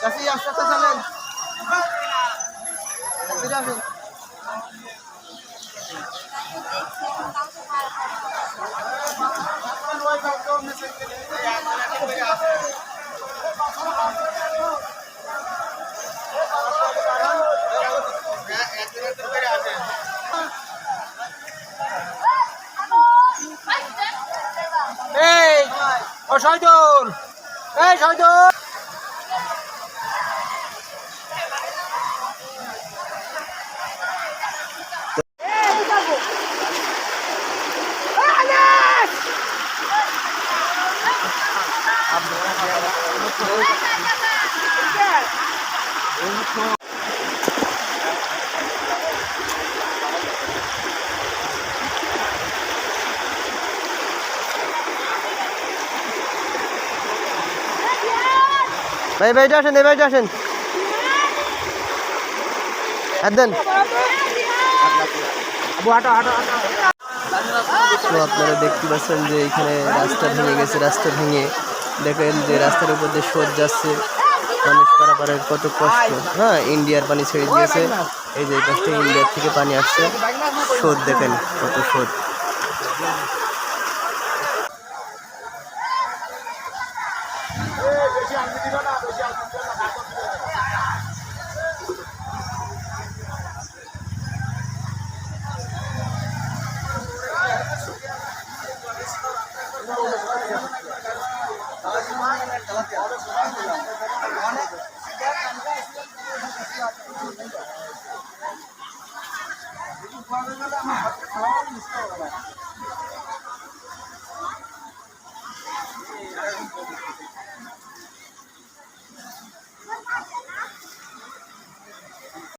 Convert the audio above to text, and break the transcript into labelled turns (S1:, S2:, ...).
S1: চাষি আস্তে আস্তে চলেন। ফিরে আসুন।
S2: এই ও শহীদুল। এই শহীদুল।
S1: ভাই ভাইটা আসেন ভাইটা আসেন। দেন। আপনারা দেখতে পাচ্ছেন যে এখানে রাস্তা ভেঙে গেছে রাস্তা ভেঙে দেখেন যে রাস্তার উপর দিয়ে সর যাচ্ছে। মানুষ পারাপারের কত কষ্ট। হ্যাঁ ইন্ডিয়ার পানি ছেড়ে দিয়েছে। এই যে পাশটা ইন্ডিয়ার থেকে পানি আসছে। সর দেখেন কত সর Thank you. আমার